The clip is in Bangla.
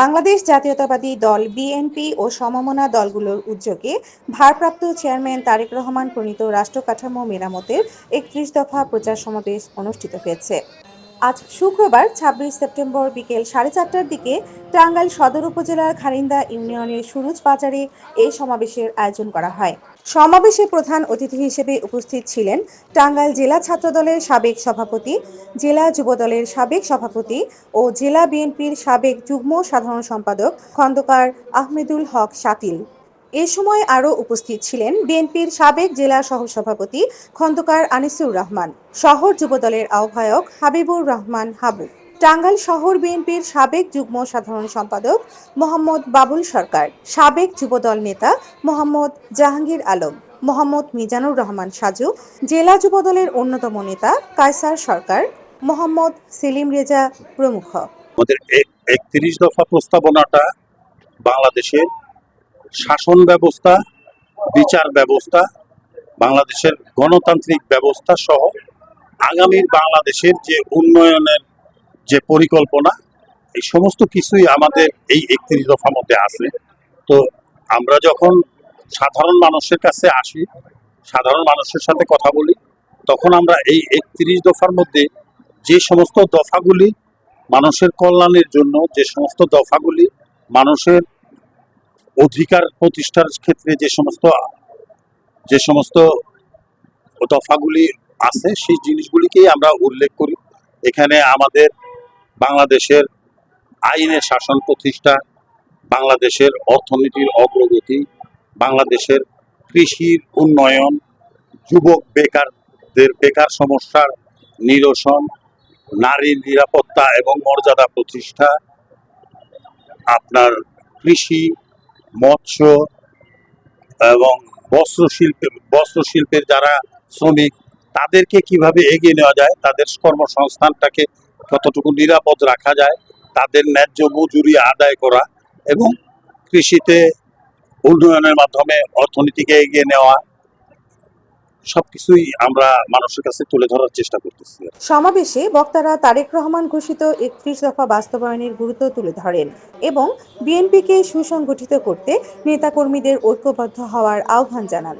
বাংলাদেশ জাতীয়তাবাদী দল বিএনপি ও সমমনা দলগুলোর উদ্যোগে ভারপ্রাপ্ত চেয়ারম্যান তারেক রহমান প্রণীত রাষ্ট্র কাঠামো মেরামতের একত্রিশ দফা প্রচার সমাবেশ অনুষ্ঠিত হয়েছে। আজ শুক্রবার, ছাব্বিশ সেপ্টেম্বর বিকেল সাড়ে চারটার দিকে টাঙ্গাইল সদর উপজেলার খারিন্দা ইউনিয়নের সুরুজ বাজারে এই সমাবেশের আয়োজন করা হয়। সমাবেশে প্রধান অতিথি হিসেবে উপস্থিত ছিলেন টাঙ্গাইল জেলা ছাত্রদলের সাবেক সভাপতি, জেলা যুবদলের সাবেক সভাপতি ও জেলা বিএনপির সাবেক যুগ্ম সাধারণ সম্পাদক খন্দকার আহমেদুল হক শাকিল। এ সময় আরও উপস্থিত ছিলেন বিএনপির সাবেক জেলা সহসভাপতি খন্দকার আনিসুর রহমান, শহর যুবদলের আহ্বায়ক হাবিবুর রহমান হাবু। টাঙ্গাইল শহর বিএনপির সাবেক যুগ্ম সাধারণ সম্পাদক মোহাম্মদ বাবুল সরকার, সাবেক যুবদল নেতা মোহাম্মদ জাহাঙ্গীর আলম, মোহাম্মদ মিজানুর রহমান সাজু, জেলা যুবদলের অন্যতম নেতা কায়সার সরকার, মোহাম্মদ সেলিম রেজা প্রমুখ। আমাদের একত্রিশ দফা প্রস্তাবনাটা বাংলাদেশের শাসন ব্যবস্থা, বিচার ব্যবস্থা, বাংলাদেশের গণতান্ত্রিক ব্যবস্থা সহ আগামীর বাংলাদেশের যে উন্নয়নের যে পরিকল্পনা, এই সমস্ত কিছুই আমাদের এই একত্রিশ দফার মধ্যে আছে। তো আমরা যখন সাধারণ মানুষের কাছে আসি, সাধারণ মানুষের সাথে কথা বলি, তখন আমরা এই একত্রিশ দফার মধ্যে যে সমস্ত দফাগুলি মানুষের কল্যাণের জন্য, যে সমস্ত দফাগুলি মানুষের অধিকার প্রতিষ্ঠার ক্ষেত্রে যে সমস্ত যে সমস্ত দফাগুলি আছে, সেই জিনিসগুলিকেই আমরা উল্লেখ করি। এখানে আমাদের বাংলাদেশের আইনের শাসন প্রতিষ্ঠা, বাংলাদেশের অর্থনীতির অগ্রগতি, বাংলাদেশের কৃষির উন্নয়ন, যুবক বেকারদের বেকার সমস্যার নিরসন, নারীর নিরাপত্তা এবং মর্যাদা প্রতিষ্ঠা, আপনার কৃষি, মৎস্য এবং বস্ত্র শিল্পের বস্ত্র শিল্পের যারা শ্রমিক, তাদেরকে কীভাবে এগিয়ে নেওয়া যায়? তাদের কর্মসংস্থানটাকে কতটুকু নিরাপদ রাখা যায়, তাদের ন্যায্য মজুরি আদায় করা এবং কৃষিতে উন্নয়নের মাধ্যমে অর্থনীতিকে এগিয়ে নেওয়া, সবকিছুই আমরা মানুষের কাছে তুলে ধরার চেষ্টা করতেছি। সমাবেশে বক্তারা তারেক রহমান ঘোষিত একত্রিশ দফা বাস্তবায়নের গুরুত্ব তুলে ধরেন এবং বিএনপিকে সুসংগঠিত করতে নেতাকর্মীদের ঐক্যবদ্ধ হওয়ার আহ্বান জানান।